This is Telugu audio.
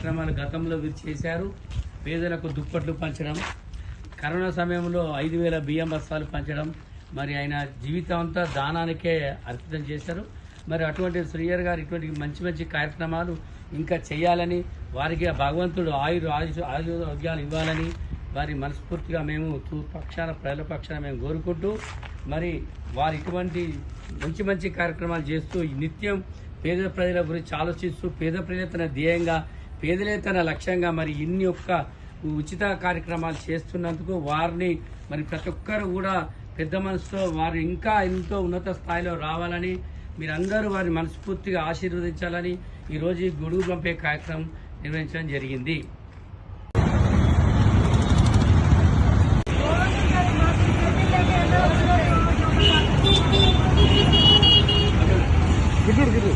కార్యక్రమాలు గతంలో వీరు చేశారు. పేదలకు దుప్పట్లు పంచడం కరోనా సమయంలో ఐదు వేల బియ్యం బస్తాలు పంచడం మరి ఆయన జీవితం అంతా దానానికే అర్పితం చేశారు. మరి అటువంటి శ్రీయర్ గారు ఇటువంటి మంచి మంచి కార్యక్రమాలు ఇంకా చేయాలని వారికి భగవంతుడు ఆయుర్ ఆయుష్ ఆరోగ్యాలు ఇవ్వాలని వారి మనస్ఫూర్తిగా మేము పక్షాన ప్రజల పక్షాన మేము కోరుకుంటూ మరి వారు ఇటువంటి మంచి మంచి కార్యక్రమాలు చేస్తూ నిత్యం పేద ప్రజల గురించి ఆలోచిస్తూ పేద ప్రజల తన ధ్యేయంగా పేదలే తన లక్ష్యంగా మరి ఇన్ని యొక్క ఉచిత కార్యక్రమాలు చేస్తున్నందుకు వారిని మరి ప్రతి ఒక్కరు కూడా పెద్ద మనసుతో వారు ఇంకా ఎంతో ఉన్నత స్థాయిలో రావాలని మీరందరూ వారిని మనస్ఫూర్తిగా ఆశీర్వదించాలని ఈరోజు ఈ గొడుగు పంపే కార్యక్రమం నిర్వహించడం జరిగింది. గిడ్డు గిడ్డు